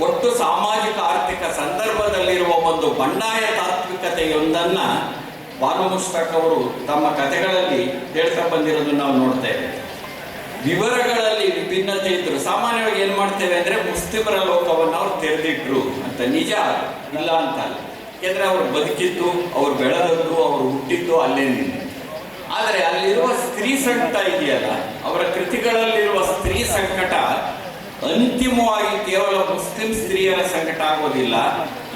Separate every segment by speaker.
Speaker 1: ಒಟ್ಟು ಸಾಮಾಜಿಕ ಆರ್ಥಿಕ ಸಂದರ್ಭದಲ್ಲಿರುವ ಒಂದು ಬಂಡಾಯ ತಾತ್ವಿಕತೆಯೊಂದನ್ನು ಬಾನು ಮುಷ್ತಾಕ್ ಅವರು ತಮ್ಮ ಕಥೆಗಳಲ್ಲಿ ಹೇಳ್ತಾ ಬಂದಿರೋದನ್ನ ನಾವು ನೋಡ್ತೇವೆ ವಿವರಗಳಲ್ಲಿ ವಿಭಿನ್ನತೆ ಇದ್ರು ಸಾಮಾನ್ಯವಾಗಿ ಏನು ಮಾಡ್ತೇವೆ ಅಂದ್ರೆ ಮುಸ್ಲಿಮರ ಲೋಕವನ್ನು ಅವ್ರು ತೆರೆದಿಟ್ರು ಅಂತ. ನಿಜ ಇಲ್ಲ ಅಂತ ಅಲ್ಲ. ಯಾಕೆಂದ್ರೆ ಅವ್ರು ಬದುಕಿದ್ದು, ಅವ್ರು ಬೆಳೆದದ್ದು, ಅವ್ರು ಹುಟ್ಟಿದ್ದು ಅಲ್ಲೇನಿಲ್ಲ ಆದರೆ ಅಲ್ಲಿರುವ ಸ್ತ್ರೀ ಸಂಕಟ ಇದೆಯಲ್ಲ, ಅವರ ಕೃತಿಗಳಲ್ಲಿರುವ ಸ್ತ್ರೀ ಸಂಕಟ ಅಂತಿಮವಾಗಿ ಕೇವಲ ಮುಸ್ಲಿಂ ಸ್ತ್ರೀಯರ ಸಂಕಟ ಆಗೋದಿಲ್ಲ.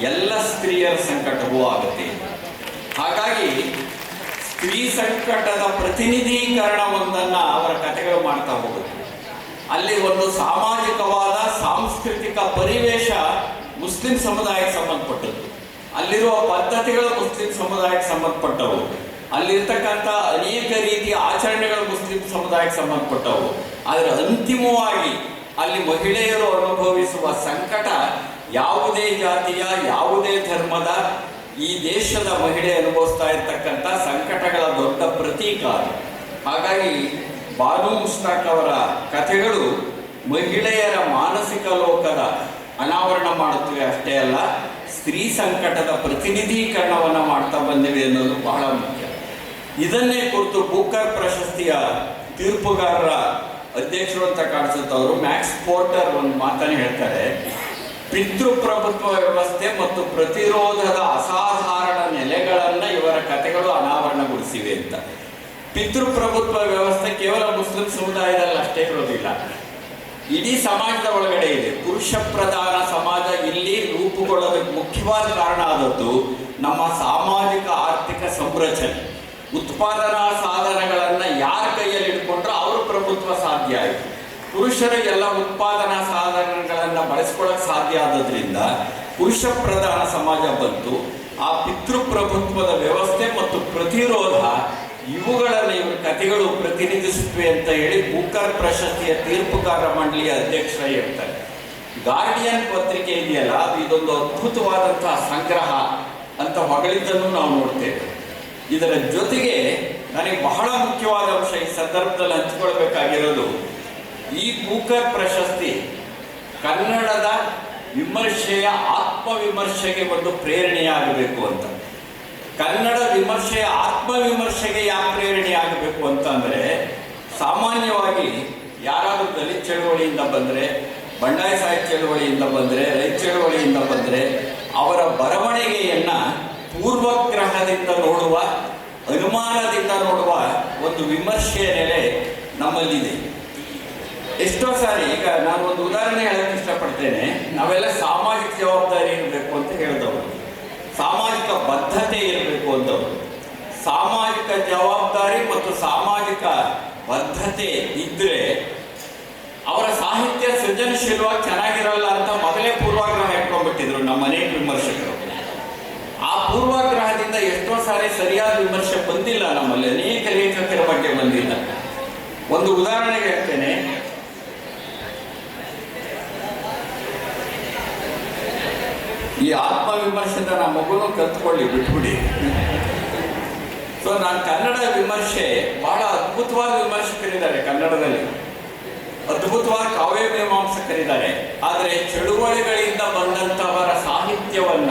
Speaker 1: ಎಲ್ಲ ಸ್ತ್ರೀಯರ ಸಂಕಟವೂ ಆಗುತ್ತೆ. ಹಾಗಾಗಿ ಸ್ತ್ರೀ ಸಂಕಟದ ಪ್ರತಿನಿಧೀಕರಣವೊಂದನ್ನ ಅವರ ಕಥೆಗಳು ಮಾಡ್ತಾ ಹೋಗುತ್ತೆ ಅಲ್ಲಿ ಒಂದು ಸಾಮಾಜಿಕವಾದ, ಸಾಂಸ್ಕೃತಿಕ ಪರಿವೇಶ ಮುಸ್ಲಿಂ ಸಮುದಾಯಕ್ಕೆ ಸಂಬಂಧಪಟ್ಟದ್ದು. ಅಲ್ಲಿರುವ ಪದ್ಧತಿಗಳು ಮುಸ್ಲಿಂ ಸಮುದಾಯಕ್ಕೆ ಸಂಬಂಧಪಟ್ಟವು. ಅಲ್ಲಿರ್ತಕ್ಕಂಥ ಅನೇಕ ರೀತಿಯ ಆಚರಣೆಗಳು ಮುಸ್ಲಿಂ ಸಮುದಾಯಕ್ಕೆ ಸಂಬಂಧಪಟ್ಟವು. ಆದರೆ ಅಂತಿಮವಾಗಿ ಅಲ್ಲಿ ಮಹಿಳೆಯರು ಅನುಭವಿಸುವ ಸಂಕಟ ಯಾವುದೇ ಜಾತಿಯ, ಯಾವುದೇ ಧರ್ಮದ ಈ ದೇಶದ ಮಹಿಳೆ ಅನುಭವಿಸ್ತಾ ಇರ್ತಕ್ಕಂಥ ಸಂಕಟಗಳ ದೊಡ್ಡ ಪ್ರತೀಕ ಹಾಗಾಗಿ ಬಾನು ಮುಸ್ತಾಕ್ ಅವರ ಕಥೆಗಳು ಮಹಿಳೆಯರ ಮಾನಸಿಕ ಲೋಕದ ಅನಾವರಣ ಮಾಡುತ್ತವೆ ಅಷ್ಟೇ ಅಲ್ಲ, ಸ್ತ್ರೀ ಸಂಕಟದ ಪ್ರತಿನಿಧೀಕರಣವನ್ನು ಮಾಡ್ತಾ ಬಂದಿವೆ ಅನ್ನೋದು ಬಹಳ ಮುಖ್ಯ. ಇದನ್ನೇ ಕುರಿತು ಬೂಕರ್ ಪ್ರಶಸ್ತಿಯ ತೀರ್ಪುಗಾರರ ಅಧ್ಯಕ್ಷರು ಅಂತ ಕಾಣಿಸುತ್ತೆ ಅವರು ಮ್ಯಾಕ್ಸ್ ಪೋರ್ಟರ್ ಒಂದು ಮಾತನ್ನು ಹೇಳ್ತಾರೆ. ಪಿತೃಪ್ರಭುತ್ವ ವ್ಯವಸ್ಥೆ ಮತ್ತು ಪ್ರತಿರೋಧದ ಅಸಾಧಾರಣ ನೆಲೆಗಳನ್ನ ಇವರ ಕಥೆಗಳು ಅನಾವರಣಗೊಳಿಸಿವೆ ಅಂತ. ಪಿತೃಪ್ರಭುತ್ವ ವ್ಯವಸ್ಥೆ ಕೇವಲ ಮುಸ್ಲಿಂ ಸಮುದಾಯದಲ್ಲಿ ಅಷ್ಟೇ ಇರೋದಿಲ್ಲ. ಇಡೀ ಸಮಾಜದ ಒಳಗಡೆ ಇದೆ. ಪುರುಷ ಪ್ರಧಾನ ಸಮಾಜ ಇಲ್ಲಿ ರೂಪುಗೊಳ್ಳೋದಕ್ಕೆ ಮುಖ್ಯವಾದ ಕಾರಣ ಆದದ್ದು ನಮ್ಮ ಸಾಮಾಜಿಕ ಆರ್ಥಿಕ ಸಂರಚನೆ. ಉತ್ಪಾದನಾ ಸಾಧನಗಳನ್ನ ಯಾರ ಕೈಯಲ್ಲಿ ಇಟ್ಕೊಂಡ್ರೆ ಪ್ರಭುತ್ವ ಸಾಧ್ಯ ಆಯಿತು. ಪುರುಷರ ಎಲ್ಲ ಉತ್ಪಾದನಾ ಸಾಧನಗಳನ್ನ ಬಳಸ್ಕೊಳಕ್ ಸಾಧ್ಯ ಆದದ್ರಿಂದ ಪುರುಷ ಪ್ರಧಾನ ಸಮಾಜ ಬಂತು. ಆ ಪಿತೃಪ್ರಭುತ್ವದ ವ್ಯವಸ್ಥೆ ಮತ್ತು ಪ್ರತಿರೋಧ ಇವುಗಳಲ್ಲಿ ಕಥೆಗಳು ಪ್ರತಿನಿಧಿಸುತ್ತವೆ ಅಂತ ಹೇಳಿ ಬೂಕರ್ ಪ್ರಶಸ್ತಿಯ ತೀರ್ಪುಗಾರ ಮಂಡಳಿಯ ಅಧ್ಯಕ್ಷರ ಹೇಳ್ತಾರೆ. ಗಾರ್ಡಿಯನ್ ಪತ್ರಿಕೆ ಇದೆಯಲ್ಲ, ಅದು ಇದೊಂದು ಅದ್ಭುತವಾದಂತಹ ಸಂಗ್ರಹ ಅಂತ ಹೊಗಳಿದ್ದನ್ನು ನಾವು ನೋಡ್ತೇವೆ. ಇದರ ಜೊತೆಗೆ ನನಗೆ ಬಹಳ ಮುಖ್ಯವಾದ ಅಂಶ ಈ ಸಂದರ್ಭದಲ್ಲಿ ಹಂಚಿಕೊಳ್ಬೇಕಾಗಿರೋದು ಈ ಬೂಕರ್ ಪ್ರಶಸ್ತಿ ಕನ್ನಡದ ವಿಮರ್ಶೆಯ ಆತ್ಮವಿಮರ್ಶೆಗೆ ಒಂದು ಪ್ರೇರಣೆಯಾಗಬೇಕು ಅಂತ. ಕನ್ನಡ ವಿಮರ್ಶೆಯ ಆತ್ಮವಿಮರ್ಶೆಗೆ ಯಾಕೆ ಪ್ರೇರಣೆಯಾಗಬೇಕು ಅಂತಂದರೆ ಸಾಮಾನ್ಯವಾಗಿ ಯಾರಾದರೂ ದಲಿತ ಚಳುವಳಿಯಿಂದ ಬಂದರೆ, ಬಂಡಾಯ ಸಾಹಿತ್ಯ ಚಳುವಳಿಯಿಂದ ಬಂದರೆ, ರೈತ ಚಳುವಳಿಯಿಂದ ಬಂದರೆ, ಅವರ ಬರವಣಿಗೆಯನ್ನು ಪೂರ್ವಗ್ರಹದಿಂದ ನೋಡುವ ಅನುಮಾನದಿಂದ ನೋಡುವ ಒಂದು ವಿಮರ್ಶೆಯ ನೆಲೆ ನಮ್ಮಲ್ಲಿದೆ. ಎಷ್ಟೋ ಸಾರಿ ಈಗ ನಾನು ಒಂದು ಉದಾಹರಣೆ ಹೇಳಕ್ಕೆ ಇಷ್ಟಪಡ್ತೇನೆ. ನಾವೆಲ್ಲ ಸಾಮಾಜಿಕ ಜವಾಬ್ದಾರಿ ಇರಬೇಕು ಅಂತ ಹೇಳಿದವರು. ಸಾಮಾಜಿಕ ಬದ್ಧತೆ ಇರಬೇಕು ಅಂತವರು ಸಾಮಾಜಿಕ ಜವಾಬ್ದಾರಿ ಮತ್ತು ಸಾಮಾಜಿಕ ಬದ್ಧತೆ ಇದ್ದರೆ ಅವರ ಸಾಹಿತ್ಯ ಸೃಜನಶೀಲವಾಗಿ ಚೆನ್ನಾಗಿರಲ್ಲ ಅಂತ ಮೊದಲೇ ಪೂರ್ವಾಗ್ರಹ ಇಟ್ಕೊಂಡ್ಬಿಟ್ಟಿದ್ರು ನಮ್ಮ ಅನೇಕ ವಿಮರ್ಶಕರು. ಆ ಪೂರ್ವಾಗ್ರಹದಿಂದ ಎಷ್ಟೋ ಸಾರಿ ಸರಿಯಾದ ವಿಮರ್ಶೆ ಬಂದಿಲ್ಲ ನಮ್ಮಲ್ಲಿ. ಅನೇಕ ಲೇಖಕರ ಬಗ್ಗೆ ಬಂದಿಲ್ಲ. ಒಂದು ಉದಾಹರಣೆಗೆ ಹೇಳ್ತೇನೆ. ಈ ಆತ್ಮವಿಮರ್ಶೆಯಿಂದ ನಮ್ಮ ಮಗುನು ಕಲ್ತ್ಕೊಳ್ಳಿ, ಬಿಟ್ಬಿಡಿ. ಸೊ ನಾನು ಕನ್ನಡ ವಿಮರ್ಶೆ, ಬಹಳ ಅದ್ಭುತವಾದ ವಿಮರ್ಶಕರಿದ್ದಾರೆ ಕನ್ನಡದಲ್ಲಿ. ಅದ್ಭುತವಾದ ಕಾವ್ಯ ಮೀಮಾಂಸಕರಿದ್ದಾರೆ. ಆದರೆ ಚಳುವಳಿಗಳಿಂದ ಬಂದಂತವರ ಸಾಹಿತ್ಯವನ್ನ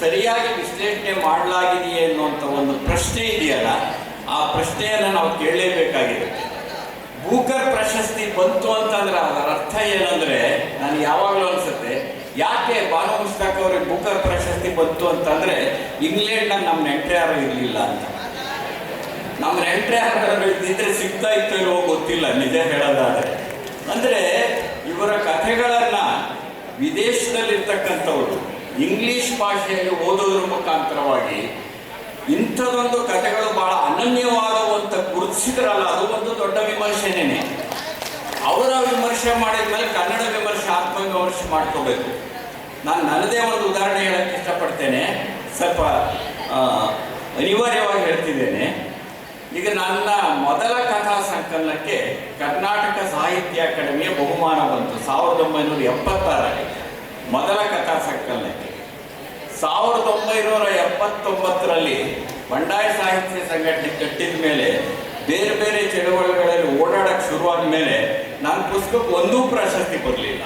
Speaker 1: ಸರಿಯಾಗಿ ವಿಶ್ಲೇಷಣೆ ಮಾಡಲಾಗಿದೆಯೇ ಅನ್ನುವಂಥ ಒಂದು ಪ್ರಶ್ನೆ ಇದೆಯಲ್ಲ, ಆ ಪ್ರಶ್ನೆಯನ್ನು ನಾವು ಕೇಳಲೇಬೇಕಾಗಿದೆ. ಬೂಕರ್ ಪ್ರಶಸ್ತಿ ಬಂತು ಅಂತಂದ್ರೆ ಅದರ ಅರ್ಥ ಏನಂದ್ರೆ ನನಗೆ ಯಾವಾಗಲೂ ಅನ್ಸುತ್ತೆ, ಯಾಕೆ ಬಾನು ಮುಸ್ತಾಕ್ ಅವ್ರಿಗೆ ಬೂಕರ್ ಪ್ರಶಸ್ತಿ ಬಂತು ಅಂತಂದ್ರೆ ಇಂಗ್ಲೆಂಡ್ ನಮ್ಮ ನೆಂಟ್ರೆ ಯಾರು ಇರಲಿಲ್ಲ ಅಂತ. ನಮ್ಮ ನೆಂಟ್ರೆ ಯಾರು ಇದ್ದಿದ್ರೆ ಸಿಗ್ತಾ ಇತ್ತು ಇಲ್ವೋ ಗೊತ್ತಿಲ್ಲ, ನಿಜ ಹೇಳೋದಾದ್ರೆ. ಅಂದ್ರೆ ಇವರ ಕಥೆಗಳನ್ನ ವಿದೇಶದಲ್ಲಿರ್ತಕ್ಕಂಥವ್ರು ಇಂಗ್ಲಿಷ್ ಭಾಷೆಯಲ್ಲಿ ಓದೋದ್ರ ಮುಖಾಂತರವಾಗಿ ಇಂಥದೊಂದು ಕಥೆಗಳು ಬಹಳ ಅನನ್ಯವಾದವು ಅಂತ ಗುರುತಿಸಿದ್ರಲ್ಲ, ಅದು ಒಂದು ದೊಡ್ಡ ವಿಮರ್ಶೆನೇನೆ. ಅವರ ವಿಮರ್ಶೆ ಮಾಡಿದ ಮೇಲೆ ಕನ್ನಡ ವಿಮರ್ಶೆ ಆತ್ಮವಿಮರ್ಶೆ ಮಾಡ್ಕೋಬೇಕು. ನಾನು ನನ್ನದೇ ಒಂದು ಉದಾಹರಣೆ ಹೇಳಕ್ಕೆ ಇಷ್ಟಪಡ್ತೇನೆ. ಸ್ವಲ್ಪ ಅನಿವಾರ್ಯವಾಗಿ ಹೇಳ್ತಿದ್ದೇನೆ. ಈಗ ನನ್ನ ಮೊದಲ ಕಥಾ ಸಂಕಲನಕ್ಕೆ ಕರ್ನಾಟಕ ಸಾಹಿತ್ಯ ಅಕಾಡೆಮಿಯ ಬಹುಮಾನ ಬಂತು, ಸಾವಿರದ ಒಂಬೈನೂರ ಎಪ್ಪತ್ತಾರರಲ್ಲಿ. ಮೊದಲ ಕಥಾ ಸಂಕಲನಕ್ಕೆ. ಸಾವಿರದ ಒಂಬೈನೂರ ಎಪ್ಪತ್ತೊಂಬತ್ತರಲ್ಲಿ ಬಂಡಾಯ ಸಾಹಿತ್ಯ ಸಂಘಟನೆ ಕಟ್ಟಿದ ಮೇಲೆ ಬೇರೆ ಬೇರೆ ಚಳವಳಿಗಳಲ್ಲಿ ಓಡಾಡಕ್ಕೆ ಶುರುವಾದ ಮೇಲೆ ನನ್ನ ಪುಸ್ತಕಕ್ಕೆ ಒಂದೂ ಪ್ರಶಸ್ತಿ ಬರಲಿಲ್ಲ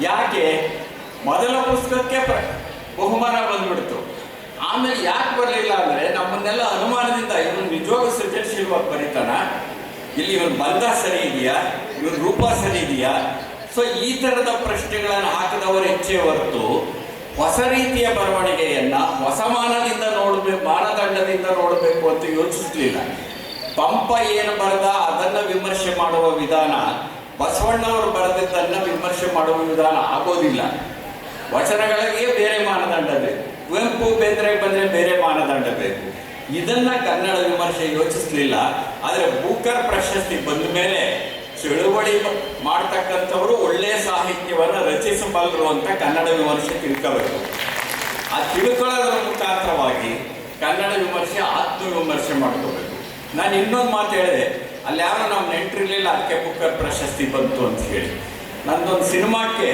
Speaker 1: ಯಾಕೆ? ಮೊದಲ ಪುಸ್ತಕಕ್ಕೆ ಪ್ರ, ಬಹುಮಾನ ಬಂದ್ಬಿಡ್ತು. ಆಮೇಲೆ ಯಾಕೆ ಬರಲಿಲ್ಲ ಅಂದರೆ ನಮ್ಮನ್ನೆಲ್ಲ ಅನುಮಾನದಿಂದ ಇವನು ನಿಜವಾಗ್ಲೂ ಸೃಜನಶೀಲವಾಗಿ ಬರೀತಾನ? ಇಲ್ಲಿ ಇವನು ಬಂಧ ಸರಿ ಇದೆಯಾ? ಇವನು ರೂಪ ಸರಿ ಇದೆಯಾ? ಸೊ ಈ ಥರದ ಪ್ರಶ್ನೆಗಳನ್ನು ಹಾಕಿದವರು ಹೆಚ್ಚೇ ಹೊರತು ಹೊಸ ರೀತಿಯ ಬರವಣಿಗೆಯನ್ನ, ಹೊಸ ಮಾನದಿಂದ ನೋಡಬೇಕು ಮಾನದಂಡದಿಂದ ನೋಡಬೇಕು ಅಂತ ಯೋಚಿಸಲಿಲ್ಲ. ಪಂಪ ಏನು ಬರೆದ, ಅದನ್ನ ವಿಮರ್ಶೆ ಮಾಡುವ ವಿಧಾನ ಬಸವಣ್ಣವರು ಬರೆದಿದ್ದನ್ನ ವಿಮರ್ಶೆ ಮಾಡುವ ವಿಧಾನ ಆಗೋದಿಲ್ಲ. ವಚನಗಳಿಗೆ ಬೇರೆ ಮಾನದಂಡ ಬೇಕು. ಕುವೆಂಪು ಬೇಂದ್ರೆ ಬಂದ್ರೆ ಬೇರೆ ಮಾನದಂಡ ಬೇಕು. ಇದನ್ನ ಕನ್ನಡ ವಿಮರ್ಶೆ ಯೋಚಿಸಲಿಲ್ಲ, ಆದ್ರೆ ಬೂಕರ್ ಪ್ರಶಸ್ತಿ ಬಂದ ಮೇಲೆ ಚಳುವಳಿ ಮಾಡ್ತಕ್ಕಂಥವರು ಒಳ್ಳೆಯ ಸಾಹಿತ್ಯವನ್ನು ರಚಿಸಬಲ್ಲರು ಅಂತ ಕನ್ನಡ ವಿಮರ್ಶೆ ತಿಳ್ಕೋಬೇಕು. ಆ ತಿಳ್ಕೊಳ್ಳೋದ್ರ ಮುಖಾಂತರವಾಗಿ ಕನ್ನಡ ವಿಮರ್ಶೆ ಆತ್ಮವಿಮರ್ಶೆ ಮಾಡ್ಕೋಬೇಕು. ನಾನು ಇನ್ನೊಂದು ಮಾತು ಹೇಳಿದೆ, ಅಲ್ಲಿ ಯಾರು ನಾವು ನೆಂಟ್ರಿರ್ಲಿಲ್ಲ, ಅದಕ್ಕೆ ಕುಕ್ಕರ್ ಪ್ರಶಸ್ತಿ ಬಂತು ಅಂತ ಹೇಳಿ. ನಂದೊಂದು ಸಿನಿಮಾಕ್ಕೆ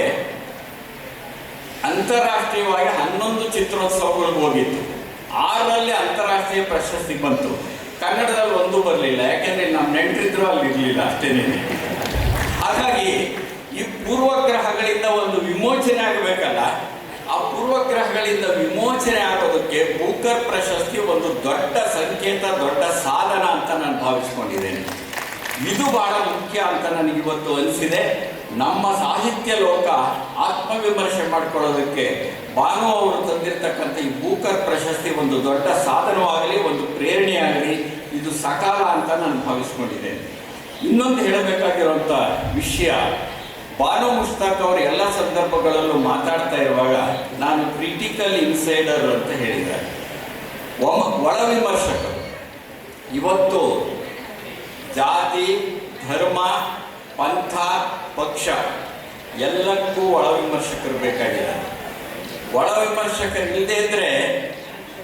Speaker 1: ಅಂತಾರಾಷ್ಟ್ರೀಯವಾಗಿ ಹನ್ನೊಂದು ಚಿತ್ರೋತ್ಸವಗಳಿಗೆ ಹೋಗಿತ್ತು. ಆರರಲ್ಲಿ ಅಂತಾರಾಷ್ಟ್ರೀಯ ಪ್ರಶಸ್ತಿ ಬಂತು. ಕನ್ನಡದಲ್ಲಿ ಒಂದು ಬರಲಿಲ್ಲ, ಯಾಕೆಂದ್ರೆ ನಮ್ಮ ನೆಂಟರಿದ್ರು ಅಲ್ಲಿ ಇರಲಿಲ್ಲ ಅಷ್ಟೇನೆ. ಹಾಗಾಗಿ ಈ ಪೂರ್ವಗ್ರಹಗಳಿಂದ ಒಂದು ವಿಮೋಚನೆ ಆಗಬೇಕಲ್ಲ? ಆ ಪೂರ್ವಗ್ರಹಗಳಿಂದ ವಿಮೋಚನೆ ಆಗೋದಕ್ಕೆ ಬೂಕರ್ ಪ್ರಶಸ್ತಿ ಒಂದು ದೊಡ್ಡ ಸಂಕೇತ, ದೊಡ್ಡ ಸಾಧನ ಅಂತ ನಾನು ಭಾವಿಸ್ಕೊಂಡಿದ್ದೇನೆ. ಇದು ಬಹಳ ಮುಖ್ಯ ಅಂತ ನನಗೆ ಇವತ್ತು ಅನಿಸಿದೆ. ನಮ್ಮ ಸಾಹಿತ್ಯ ಲೋಕ ಆತ್ಮವಿಮರ್ಶೆ ಮಾಡ್ಕೊಳ್ಳೋದಕ್ಕೆ ಭಾನು ಅವರು ತಂದಿರತಕ್ಕಂಥ ಈ ಬೂಕರ್ ಪ್ರಶಸ್ತಿ ಒಂದು ದೊಡ್ಡ ಸಾಧನವಾಗಲಿ, ಒಂದು ಪ್ರೇರಣೆಯಾಗಲಿ ಇದು ಸಕಾಲ ಅಂತ ನಾನು ಭಾವಿಸ್ಕೊಂಡಿದ್ದೇನೆ. ಇನ್ನೊಂದು ಹೇಳಬೇಕಾಗಿರುವಂಥ ವಿಷಯ, ಬಾನು ಮುಷ್ತಾಕ್ ಅವರು ಎಲ್ಲ ಸಂದರ್ಭಗಳಲ್ಲೂ ಮಾತಾಡ್ತಾ ಇರುವಾಗ ನಾನು ಕ್ರಿಟಿಕಲ್ ಇನ್ಸೈಡರ್ ಅಂತ ಹೇಳಿದ್ದಾರೆ ಒಳ ವಿಮರ್ಶಕರು, ಇವತ್ತು ಜಾತಿ, ಧರ್ಮ, ಪಂಥ, ಪಕ್ಷ ಎಲ್ಲಕ್ಕೂ ಒಳ ವಿಮರ್ಶಕರು ಬೇಕಾಗಿದ್ದಾರೆ. ಒಳ ವಿಮರ್ಶಕರಿಲ್ಲದೆ ಇದ್ರೆ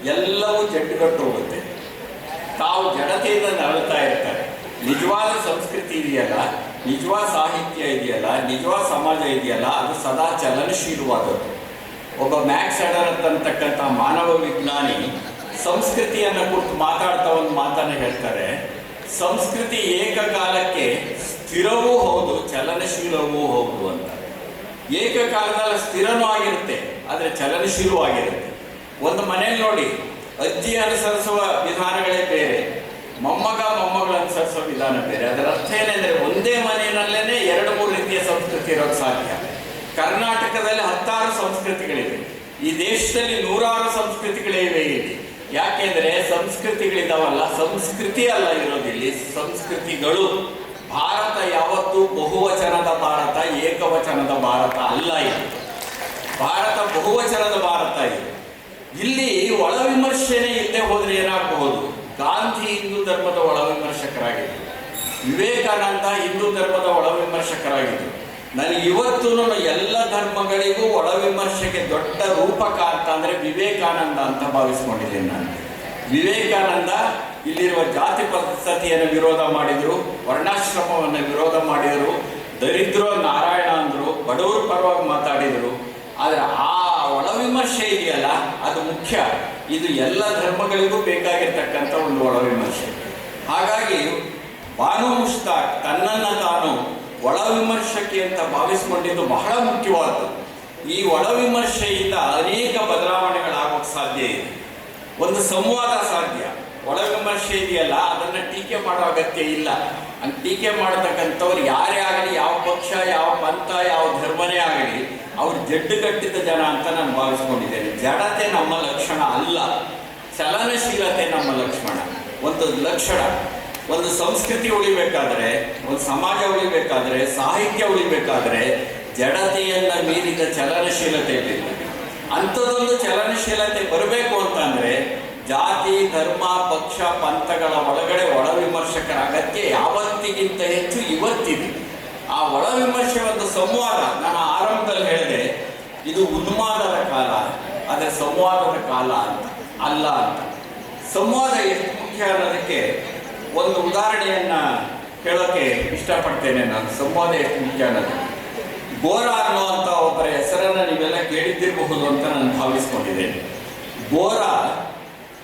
Speaker 1: ಎಲ್ಲವೂ ಜಡ್ಡುಗಟ್ಟು ಹೋಗುತ್ತೆ. ತಾವು ಜಡತೆಯಿಂದ ನರಳುತ್ತಾ ಇರ್ತಾರೆ. ನಿಜವಾದ ಸಂಸ್ಕೃತಿ ಇದೆಯಲ್ಲ? ನಿಜವಾದ ಸಾಹಿತ್ಯ ಇದೆಯಲ್ಲ? ನಿಜವಾದ ಸಮಾಜ ಇದೆಯಲ್ಲ? ಅದು ಸದಾ ಚಲನಶೀಲವಾದದ್ದು. ಒಬ್ಬ ಮ್ಯಾಕ್ಸ್ ಅಡರ್ ಅಂತಕ್ಕಂಥ ಮಾನವ ವಿಜ್ಞಾನಿ ಸಂಸ್ಕೃತಿಯನ್ನು ಕುರಿತು ಮಾತಾಡ್ತಾ ಒಂದು ಮಾತನ್ನು ಹೇಳ್ತಾರೆ. ಸಂಸ್ಕೃತಿ ಏಕಕಾಲಕ್ಕೆ ಸ್ಥಿರವೂ ಹೌದು, ಚಲನಶೀಲವೂ ಹೌದು ಅಂತ. ಏಕಕಾಲದಲ್ಲಿ ಸ್ಥಿರನೂ ಆಗಿರುತ್ತೆ, ಆದರೆ ಚಲನಶೀಲವೂ ಆಗಿರುತ್ತೆ. ಒಂದು ಮನೇಲಿ ನೋಡಿ, ಅಜ್ಜಿ ಅನುಸರಿಸುವ ವಿಧಾನಗಳೇ ಬೇರೆ. ಮೊಮ್ಮಗ, ಮೊಮ್ಮಗಳು ಅನುಸರಿಸೋ ವಿಧಾನ ಬೇರೆ. ಅದರ ಅರ್ಥ ಏನಂದ್ರೆ ಒಂದೇ ಮನೆಯಲ್ಲೇನೆ ಎರಡು, ಮೂರು ರೀತಿಯ ಸಂಸ್ಕೃತಿ ಇರೋದು ಸಾಧ್ಯ. ಕರ್ನಾಟಕದಲ್ಲಿ ಹತ್ತಾರು ಸಂಸ್ಕೃತಿಗಳಿವೆ. ಈ ದೇಶದಲ್ಲಿ ನೂರಾರು ಸಂಸ್ಕೃತಿಗಳಿವೆ ಇಲ್ಲಿ. ಯಾಕೆಂದ್ರೆ ಸಂಸ್ಕೃತಿಗಳಿದ್ದಾವಲ್ಲ ಸಂಸ್ಕೃತಿ ಅಲ್ಲ ಇರೋದಿಲ್ಲಿ. ಸಂಸ್ಕೃತಿಗಳು ಭಾರತ ಯಾವತ್ತು ಬಹುವಚನದ ಭಾರತ, ಏಕವಚನದ ಭಾರತ ಅಲ್ಲ ಇದು ಭಾರತ ಬಹುವಚನದ ಭಾರತ ಇದು ಇಲ್ಲಿ ಒಳ ವಿಮರ್ಶನೆ ಇಲ್ಲದೆ ಹೋದ್ರೆ ಏನಾಗಬಹುದು? ಗಾಂಧಿ ಹಿಂದೂ ಧರ್ಮದ ಒಳ ವಿಮರ್ಶಕರಾಗಿದ್ದರು ವಿವೇಕಾನಂದ ಹಿಂದೂ ಧರ್ಮದ ಒಳ ವಿಮರ್ಶಕರಾಗಿದ್ದರು ನನಗೆ ಇವತ್ತು ಎಲ್ಲ ಧರ್ಮಗಳಿಗೂ ಒಳ ವಿಮರ್ಶೆಗೆ ದೊಡ್ಡ ರೂಪಕ ಅಂತ ಅಂದ್ರೆ ವಿವೇಕಾನಂದ ಅಂತ ಭಾವಿಸ್ಕೊಂಡಿದ್ದೇನೆ ನಾನು. ವಿವೇಕಾನಂದ ಇಲ್ಲಿರುವ ಜಾತಿ ಪದ್ಧತಿಯನ್ನು ವಿರೋಧ ಮಾಡಿದರು, ವರ್ಣಾಶ್ರಮವನ್ನು ವಿರೋಧ ಮಾಡಿದರು, ದರಿದ್ರ ನಾರಾಯಣ ಅಂದರು, ಬಡವರ ಪರವಾಗಿ ಮಾತಾಡಿದರು. ಆದರೆ ಆ ಒಳ ವಿಮರ್ಶೆ ಇದೆಯಲ್ಲ, ಅದು ಮುಖ್ಯ. ಇದು ಎಲ್ಲ ಧರ್ಮಗಳಿಗೂ ಬೇಕಾಗಿರ್ತಕ್ಕಂಥ ಒಂದು ಒಳವಿಮರ್ಶೆ ಹಾಗಾಗಿ ಬಾನು ಮುಷ್ತಾಕ್ ತನ್ನನ್ನು ತಾನು ಒಳ ವಿಮರ್ಶಕಿ ಅಂತ ಭಾವಿಸಿಕೊಂಡಿದ್ದು ಬಹಳ ಮುಖ್ಯವಾದದ್ದು ಈ ಒಳವಿಮರ್ಶೆಯಿಂದ ಅನೇಕ ಬದಲಾವಣೆಗಳಾಗೋಕ್ಕೆ ಸಾಧ್ಯ ಇದೆ. ಒಂದು ಸಂವಾದ ಸಾಧ್ಯ. ಒಳ ವಿಮರ್ಶೆ ಇದೆಯಲ್ಲ ಅದನ್ನ ಟೀಕೆ ಮಾಡೋ ಅಗತ್ಯ ಇಲ್ಲ. ಹಂಗೆ ಟೀಕೆ ಮಾಡತಕ್ಕಂಥವ್ರು ಯಾರೇ ಆಗಲಿ, ಯಾವ ಪಕ್ಷ, ಯಾವ ಪಂಥ, ಯಾವ ಧರ್ಮನೇ ಆಗಲಿ, ಅವ್ರು ಜಡ್ಡು ಕಟ್ಟಿದ ಜನ ಅಂತ ನಾನು ಭಾವಿಸ್ಕೊಂಡಿದ್ದೇನೆ. ಜಡತೆ ನಮ್ಮ ಲಕ್ಷಣ ಅಲ್ಲ. ಚಲನಶೀಲತೆ ನಮ್ಮ ಲಕ್ಷಣ. ಒಂದು ಲಕ್ಷಣ. ಒಂದು ಸಂಸ್ಕೃತಿ ಉಳಿಬೇಕಾದ್ರೆ, ಒಂದು ಸಮಾಜ ಉಳಿಬೇಕಾದ್ರೆ, ಸಾಹಿತ್ಯ ಉಳಿಬೇಕಾದ್ರೆ, ಜಡತೆಯನ್ನ ಮೀರಿದ ಚಲನಶೀಲತೆ ಇರಬೇಕು. ಅಂಥದ್ದೊಂದು ಚಲನಶೀಲತೆ ಬರಬೇಕು ಅಂತಂದ್ರೆ ಜಾತಿ, ಧರ್ಮ, ಪಕ್ಷ, ಪಂಥಗಳ ಒಳಗಡೆ ಒಳ ವಿಮರ್ಶಕರ ಅಗತ್ಯ ಯಾವತ್ತಿಗಿಂತ ಹೆಚ್ಚು ಇವತ್ತಿದೆ. ಆ ಒಳ ವಿಮರ್ಶೆ ಒಂದು ಸಂವಾದ. ನಾನು ಆರಂಭದಲ್ಲಿ ಹೇಳಿದೆ, ಇದು ಉನ್ಮಾದದ ಕಾಲ ಅದೇ ಸಂವಾದದ ಕಾಲ ಅಂತ, ಅಲ್ಲ ಅಂತ. ಸಂವಾದ ಎಷ್ಟು ಮುಖ್ಯ ಅನ್ನೋದಕ್ಕೆ ಒಂದು ಉದಾಹರಣೆಯನ್ನ ಹೇಳೋಕೆ ಇಷ್ಟಪಡ್ತೇನೆ ನಾನು. ಸಂವಾದ ಎಷ್ಟು ಮುಖ್ಯ ಅನ್ನೋದು. ಗೋರ ಅನ್ನುವಂಥ ಒಬ್ಬರ ಹೆಸರನ್ನ ನೀವೆಲ್ಲ ಕೇಳಿದ್ದಿರಬಹುದು ಅಂತ ನಾನು ಭಾವಿಸ್ಕೊಂಡಿದ್ದೇನೆ. ಗೋರ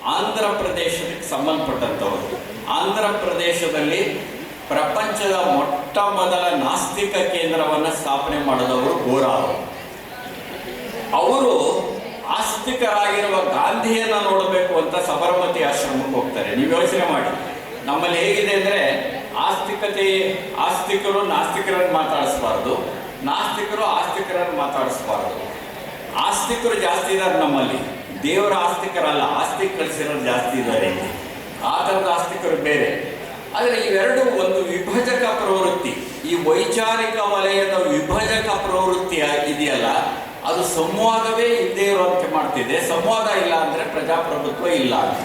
Speaker 1: ಆಂಧ್ರ ಪ್ರದೇಶಕ್ಕೆ ಸಂಬಂಧಪಟ್ಟಂಥವರು. ಆಂಧ್ರ ಪ್ರದೇಶದಲ್ಲಿ ಪ್ರಪಂಚದ ಮೊಟ್ಟ ಮೊದಲ ನಾಸ್ತಿಕ ಕೇಂದ್ರವನ್ನು ಸ್ಥಾಪನೆ ಮಾಡಿದವರು ಗೋರಾ ಅವರು ಆಸ್ತಿಕರಾಗಿರುವ ಗಾಂಧಿಯನ್ನ ನೋಡಬೇಕು ಅಂತ ಸಬರಮತಿ ಆಶ್ರಮಕ್ಕೆ ಹೋಗ್ತಾರೆ. ನೀವು ಯೋಚನೆ ಮಾಡಿ. ನಮ್ಮಲ್ಲಿ ಹೇಗಿದೆ ಅಂದ್ರೆ ಆಸ್ತಿಕತೆ, ಆಸ್ತಿಕರು ನಾಸ್ತಿಕರನ್ನು ಮಾತಾಡಿಸಬಾರ್ದು. ನಾಸ್ತಿಕರು ಆಸ್ತಿಕರನ್ನು ಮಾತಾಡಿಸಬಾರ್ದು. ಆಸ್ತಿಕರು ಜಾಸ್ತಿ ಇದ್ದಾರೆ ನಮ್ಮಲ್ಲಿ. ದೇವರ ಆಸ್ತಿಕರಲ್ಲ, ಆಸ್ತಿ ಕಳಿಸಿರೋರು ಜಾಸ್ತಿ ಇದ್ದಾರೆ. ಆ ಥರದ ಆಸ್ತಿಕರು ಬೇರೆ. ಆದರೆ ಇವೆರಡು ಒಂದು ವಿಭಜಕ ಪ್ರವೃತ್ತಿ. ಈ ವೈಚಾರಿಕ ವಲಯದ ವಿಭಜಕ ಪ್ರವೃತ್ತಿ ಇದೆಯಲ್ಲ, ಅದು ಸಂವಾದವೇ ಇದ್ದೇ ಇರುವಂತೆ ಮಾಡ್ತಿದೆ. ಸಂವಾದ ಇಲ್ಲ ಅಂದರೆ ಪ್ರಜಾಪ್ರಭುತ್ವ ಇಲ್ಲ ಅಂತ.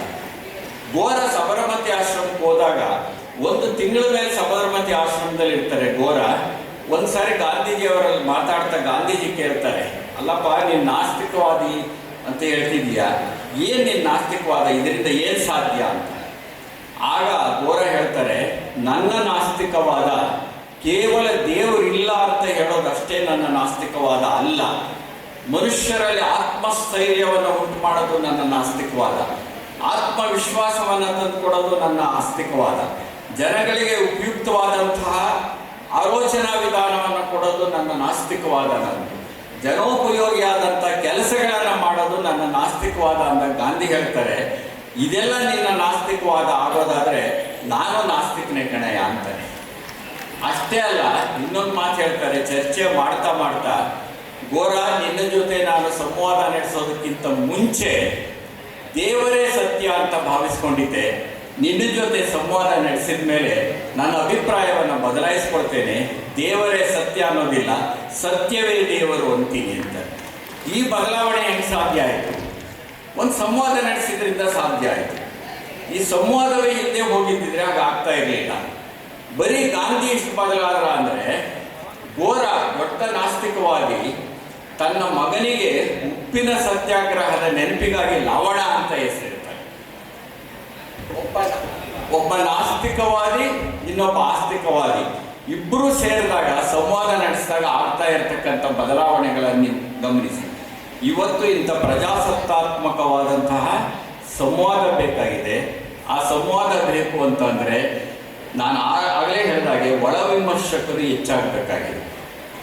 Speaker 1: ಗೋರ ಸಬರಮತಿ ಆಶ್ರಮಕ್ಕೆ ಹೋದಾಗ ಒಂದು ತಿಂಗಳ ಮೇಲೆ ಸಬರಮತಿ ಆಶ್ರಮದಲ್ಲಿ ಇರ್ತಾರೆ ಗೋರ ಒಂದ್ಸಾರಿ ಗಾಂಧೀಜಿಯವರಲ್ಲಿ ಮಾತಾಡ್ತಾ ಗಾಂಧೀಜಿ ಕೇಳ್ತಾರೆ, ಅಲ್ಲಪ್ಪ, ನೀನು ನಾಸ್ತಿಕವಾದಿ ಅಂತ ಹೇಳ್ತಿದ್ಯಾ ಏನ್ ನಿನ್ ನಾಸ್ತಿಕವಾದ? ಇದರಿಂದ ಏನ್ ಸಾಧ್ಯ ಅಂತ. ಆಗ ಗೋರ ಹೇಳ್ತಾರೆ, ನನ್ನ ನಾಸ್ತಿಕವಾದ, ಕೇವಲ ದೇವರಿಲ್ಲ ಅಂತ ಹೇಳೋದಷ್ಟೇ ನನ್ನ ನಾಸ್ತಿಕವಾದ ಅಲ್ಲ. ಮನುಷ್ಯರಲ್ಲಿ ಆತ್ಮಸ್ಥೈರ್ಯವನ್ನು ಉಂಟು ಮಾಡೋದು ನನ್ನ ನಾಸ್ತಿಕವಾದ. ಆತ್ಮವಿಶ್ವಾಸವನ್ನು ತಂದುಕೊಡೋದು ನನ್ನ ಆಸ್ತಿಕವಾದ. ಜನಗಳಿಗೆ ಉಪಯುಕ್ತವಾದಂತಹ ಆಲೋಚನಾ ವಿಧಾನವನ್ನು ಕೊಡೋದು ನನ್ನ ನಾಸ್ತಿಕವಾದ ನಂದು. ಜನೋಪಯೋಗಿಯಾದಂಥ ಕೆಲಸಗಳನ್ನು ಮಾಡೋದು ನನ್ನ ನಾಸ್ತಿಕವಾದ ಅಂತ ಗಾಂಧಿ ಹೇಳ್ತಾರೆ. ಇದೆಲ್ಲ ನಿನ್ನ ನಾಸ್ತಿಕವಾದ ಆಗೋದಾದರೆ ನಾನು ನಾಸ್ತಿಕನೇ ಕಣಯ್ಯ ಅಂತಾನೆ ಅಷ್ಟೇ ಅಲ್ಲ, ಇನ್ನೊಂದು ಮಾತು ಹೇಳ್ತಾರೆ, ಚರ್ಚೆ ಮಾಡ್ತಾ ಮಾಡ್ತಾ ಗೋರ ನಿನ್ನ ಜೊತೆ ನಾನು ಸಂವಾದ ನಡೆಸೋದಕ್ಕಿಂತ ಮುಂಚೆ ದೇವರೇ ಸತ್ಯ ಅಂತ ಭಾವಿಸ್ಕೊಂಡಿದ್ದೆ. ನಿನ್ನ ಜೊತೆ ಸಂವಾದ ನಡೆಸಿದ ಮೇಲೆ ನನ್ನ ಅಭಿಪ್ರಾಯವನ್ನು ಬದಲಾಯಿಸ್ಕೊಡ್ತೇನೆ ದೇವರೇ ಸತ್ಯ ಅನ್ನೋದಿಲ್ಲ, ಸತ್ಯವೇ ದೇವರು ಅಂತೀನಿ ಅಂತ. ಈ ಬದಲಾವಣೆ ಹೆಂಗೆ ಸಾಧ್ಯ ಆಯಿತು? ಒಂದು ಸಂವಾದ ನಡೆಸಿದ್ರಿಂದ ಸಾಧ್ಯ ಆಯಿತು. ಈ ಸಂವಾದವೇ ಹಿಂದೆ ಹೋಗಿದ್ದಿದ್ರೆ ಆಗ ಆಗ್ತಾ ಇರಲಿಲ್ಲ. ಬರೀ ಗಾಂಧಿ ಇಷ್ಟು ಬದಲಾದ್ರ ಅಂದರೆ ಗೋರ ದೊಡ್ಡ ನಾಸ್ತಿಕವಾಗಿ ತನ್ನ ಮಗನಿಗೆ ಉಪ್ಪಿನ ಸತ್ಯಾಗ್ರಹದ ನೆನಪಿಗಾಗಿ ಲವಣ ಅಂತ ಹೆಸರಿರ್ತಾರೆ ಒಬ್ಬ ಒಬ್ಬ ನಾಸ್ತಿಕವಾದಿ ಇನ್ನೊಬ್ಬ ಆಸ್ತಿಕವಾದಿ. ಇಬ್ಬರು ಸೇರಿದಾಗ, ಸಂವಾದ ನಡೆಸಿದಾಗ ಆಗ್ತಾ ಇರತಕ್ಕಂಥ ಬದಲಾವಣೆಗಳನ್ನು ಗಮನಿಸಿ. ಇವತ್ತು ಇಂಥ ಪ್ರಜಾಸತ್ತಾತ್ಮಕವಾದಂತಹ ಸಂವಾದ ಬೇಕಾಗಿದೆ. ಆ ಸಂವಾದ ಬೇಕು ಅಂತಂದರೆ ನಾನು ಆಗಲೇ ಹೇಳಿದಾಗೆ ಒಳ ವಿಮರ್ಶಕರು ಹೆಚ್ಚಾಗಬೇಕಾಗಿದೆ.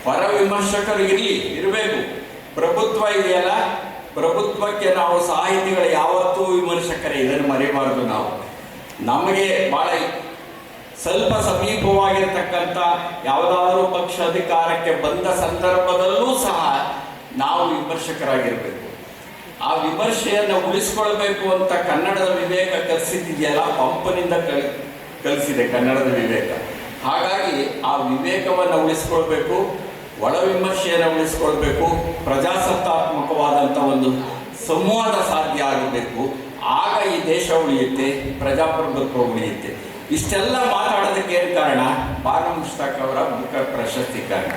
Speaker 1: ಹೊರ ವಿಮರ್ಶಕರು ಇರಲಿ, ಇರಬೇಕು. ಪ್ರಭುತ್ವ ಇದೆಯಲ್ಲ? ಪ್ರಭುತ್ವಕ್ಕೆ ನಾವು ಸಾಹಿತಿಗಳು ಯಾವತ್ತೂ ವಿಮರ್ಶಕರೇ, ಇದನ್ನು ಮರೆಯಬಾರದು ನಾವು. ನಮಗೆ ಬಹಳ ಸ್ವಲ್ಪ ಸಮೀಪವಾಗಿರ್ತಕ್ಕಂಥ ಯಾವುದಾದ್ರೂ ಪಕ್ಷ ಅಧಿಕಾರಕ್ಕೆ ಬಂದ ಸಂದರ್ಭದಲ್ಲೂ ಸಹ ನಾವು ವಿಮರ್ಶಕರಾಗಿರಬೇಕು. ಆ ವಿಮರ್ಶೆಯನ್ನು ಉಳಿಸ್ಕೊಳ್ಬೇಕು ಅಂತ ಕನ್ನಡದ ವಿವೇಕ ಕಲಿಸಿದೆಯಲ್ಲ ಪಂಪನಿಂದ ಕಲ್, ಕಲಿಸಿದೆ ಕನ್ನಡದ ವಿವೇಕ. ಹಾಗಾಗಿ ಆ ವಿವೇಕವನ್ನು ಉಳಿಸ್ಕೊಳ್ಬೇಕು. ಒಳ ವಿಮರ್ಶೆಯನ್ನು ಉಳಿಸ್ಕೊಳ್ಬೇಕು, ಪ್ರಜಾಸತ್ತಾತ್ಮಕವಾದಂಥ ಒಂದು ಸಂವಾದ ಸಾಧ್ಯ ಆಗಬೇಕು. ಆಗ ಈ ದೇಶ ಉಳಿಯುತ್ತೆ, ಪ್ರಜಾಪ್ರಭುತ್ವ ಉಳಿಯುತ್ತೆ. ಇಷ್ಟೆಲ್ಲ ಮಾತಾಡೋದಕ್ಕೆ ಏನು ಕಾರಣ? ಬಾನು ಮುಷ್ತಾಕ್ ಅವರ ಬುಕರ್ ಪ್ರಶಸ್ತಿ ಕಾರಣ.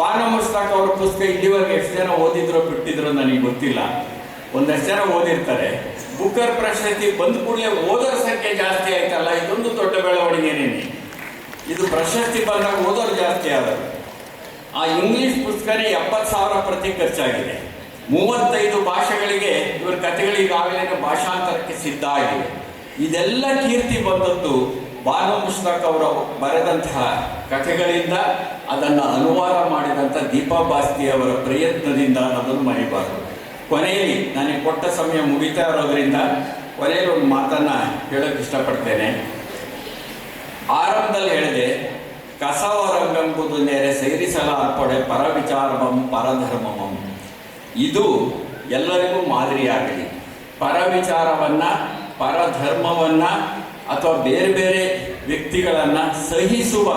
Speaker 1: ಬಾನು ಮುಷ್ತಾಕ್ ಅವರ ಪುಸ್ತಕ ಇಲ್ಲಿವರೆಗೆ ಎಷ್ಟು ಜನ ಓದಿದ್ರು, ಬಿಟ್ಟಿದ್ರು ನನಗೆ ಗೊತ್ತಿಲ್ಲ. ಒಂದಷ್ಟು ಜನ ಓದಿರ್ತಾರೆ? ಬುಕರ್ ಪ್ರಶಸ್ತಿ ಬಂದ ಕೂಡಲೇ ಓದೋರ ಸಂಖ್ಯೆ ಜಾಸ್ತಿ ಆಯ್ತಲ್ಲ, ಇದೊಂದು ದೊಡ್ಡ ಬೆಳವಣಿಗೆನೇನೆ ಇದು ಪ್ರಶಸ್ತಿ ಬಂದಾಗ ಓದೋರು ಜಾಸ್ತಿ ಆದರು ಆ ಇಂಗ್ಲಿಷ್ ಪುಸ್ತಕನೇ ಎಪ್ಪತ್ತು ಸಾವಿರ ಪ್ರತಿ ಖರ್ಚಾಗಿದೆ. ಮೂವತ್ತೈದು ಭಾಷೆಗಳಿಗೆ ಇವರ ಕಥೆಗಳು ಈಗಾಗಲೇ ಭಾಷಾಂತರಕ್ಕೆ ಸಿದ್ಧ ಆಗಿದೆ ಇದೆಲ್ಲ ಕೀರ್ತಿ ಬಂದದ್ದು ಬಾನು ಮುಷ್ತಾಕ್ ಅವರು ಬರೆದಂತಹ ಕಥೆಗಳಿಂದ, ಅದನ್ನು ಅನುವಾದ ಮಾಡಿದಂಥ ದೀಪಾ ಬಾಸ್ತಿ ಅವರ ಪ್ರಯತ್ನದಿಂದ ಅನ್ನೋದನ್ನು ಮರಿಬಾರದು. ಕೊನೆಯಲ್ಲಿ ನನಗೆ ಕೊಟ್ಟ ಸಮಯ ಮುಗಿತಾ ಇರೋದ್ರಿಂದ ಕೊನೆಯಲ್ಲಿ ಒಂದು ಮಾತನ್ನು ಹೇಳೋಕೆ ಇಷ್ಟಪಡ್ತೇನೆ. ಆರಂಭದಲ್ಲಿ ಹೇಳಿದೆ ಕಸವರಂಗಂಬುದು ನೆರೆ ಸೇರಿಸಲಾರ್ಪಡೆ ಪರವಿಚಾರಮಂ, ಪರಧರ್ಮಮಂ. ಇದು ಎಲ್ಲರಿಗೂ ಮಾದರಿಯಾಗಲಿ. ಪರವಿಚಾರವನ್ನ, ಪರಧರ್ಮವನ್ನ ಅಥವಾ ಬೇರೆ ಬೇರೆ ವ್ಯಕ್ತಿಗಳನ್ನ ಸಹಿಸುವ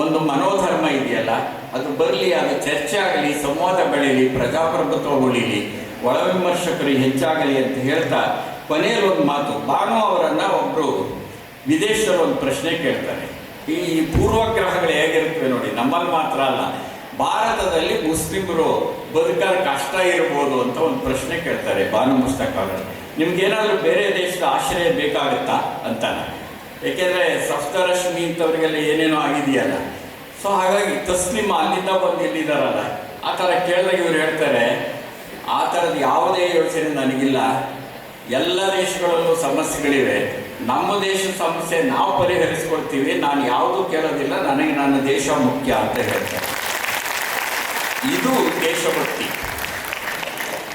Speaker 1: ಒಂದು ಮನೋಧರ್ಮ ಇದೆಯಲ್ಲ, ಅದು ಬರಲಿ, ಅದು ಚರ್ಚೆ ಆಗಲಿ, ಸಂವಾದ ಬೆಳೀಲಿ, ಪ್ರಜಾಪ್ರಭುತ್ವ ಉಳಿಲಿ, ಒಳ ವಿಮರ್ಶಕರು ಹೆಚ್ಚಾಗಲಿ ಅಂತ ಹೇಳ್ತಾ ಕೊನೆಯಲ್ಲಿ ಒಂದು ಮಾತು. ಬಾನು ಅವರನ್ನ ಒಬ್ರು ವಿದೇಶರು ಒಂದು ಪ್ರಶ್ನೆ ಕೇಳ್ತಾರೆ. ಈ ಪೂರ್ವಗ್ರಹಗಳು ಹೇಗಿರ್ತವೆ ನೋಡಿ, ನಮ್ಮಲ್ಲಿ ಮಾತ್ರ ಅಲ್ಲ. ಭಾರತದಲ್ಲಿ ಮುಸ್ಲಿಮರು ಬದುಕಲು ಕಷ್ಟ ಇರ್ಬೋದು ಅಂತ ಒಂದು ಪ್ರಶ್ನೆ ಕೇಳ್ತಾರೆ ಬಾನು ಮುಸ್ತಕ್ ಅವರು ನಿಮ್ಗೇನಾದ್ರೂ ಬೇರೆ ದೇಶದ ಆಶ್ರಯ ಬೇಕಾಗುತ್ತಾ ಅಂತಾನೆ. ಏಕೆಂದ್ರೆ ಸಪ್ತರಶ್ಮಿ ಇಂಥವ್ರಿಗೆಲ್ಲ ಏನೇನೋ ಆಗಿದೆಯಲ್ಲ. ಸೊ ಹಾಗಾಗಿ ತಸ್ಲಿಮ ಅಲ್ಲಿಂದ ಬಂದು ಇಲ್ಲಿದ್ದಾರಲ್ಲ ಆ ಥರ ಕೇಳಿದಾಗ ಇವ್ರು ಹೇಳ್ತಾರೆ, ಆ ಥರದ ಯಾವುದೇ ಯೋಚನೆ ನನಗಿಲ್ಲ. ಎಲ್ಲ ದೇಶಗಳಲ್ಲೂ ಸಮಸ್ಯೆಗಳಿವೆ. ನಮ್ಮ ದೇಶ ಸಮಸ್ಯೆ ನಾವು ಪರಿಹರಿಸ್ಕೊಳ್ತೀವಿ, ನಾನು ಯಾವುದೂ ಕೇಳೋದಿಲ್ಲ, ನನಗೆ ನನ್ನ ದೇಶ ಮುಖ್ಯ ಅಂತ ಹೇಳ್ತಾರೆ. ಇದು ದೇಶಭಕ್ತಿ.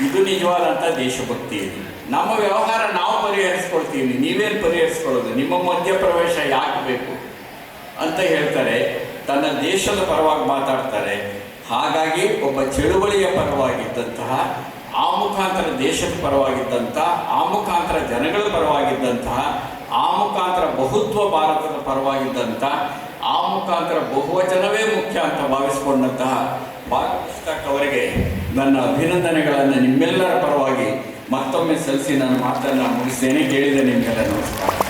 Speaker 1: ಇದು ನಿಜವಾದಂಥ ದೇಶಭಕ್ತಿ. ಇದು ನಮ್ಮ ವ್ಯವಹಾರ ನಾವು ಪರಿಹರಿಸ್ಕೊಳ್ತೀವಿ, ನೀವೇನು ಪರಿಹರಿಸ್ಕೊಳ್ಳೋದು? ನಿಮ್ಮ ಮಧ್ಯಪ್ರವೇಶ ಯಾಕೆ ಬೇಕು ಅಂತ ಹೇಳ್ತಾರೆ, ತನ್ನ ದೇಶದ ಪರವಾಗಿ ಮಾತಾಡ್ತಾರೆ. ಹಾಗಾಗಿ ಒಬ್ಬ ಚಳುವಳಿಯ ಪರವಾಗಿದ್ದಂತಹ, ಆ ಮುಖಾಂತರ ದೇಶದ ಪರವಾಗಿದ್ದಂಥ ಆ ಮುಖಾಂತರ ಜನಗಳ ಪರವಾಗಿದ್ದಂತಹ ಆ ಮುಖಾಂತರ ಬಹುತ್ವ ಭಾರತದ ಪರವಾಗಿದ್ದಂಥ ಆ ಮುಖಾಂತರ ಬಹುವಚನವೇ ಮುಖ್ಯ ಅಂತ ಭಾವಿಸಿಕೊಂಡಂತಹ ಭಾಗವಹಿಸ್ತಕ್ ಅವರಿಗೆ ನನ್ನ ಅಭಿನಂದನೆಗಳನ್ನು ನಿಮ್ಮೆಲ್ಲರ ಪರವಾಗಿ ಮತ್ತೊಮ್ಮೆ ಸಲ್ಲಿಸಿ ನನ್ನ ಮಾತನ್ನು ಮುಗಿಸ್ತೇನೆ. ಕೇಳಿದೆ ನಿಮಗೆಲ್ಲ ನಮಸ್ಕಾರ.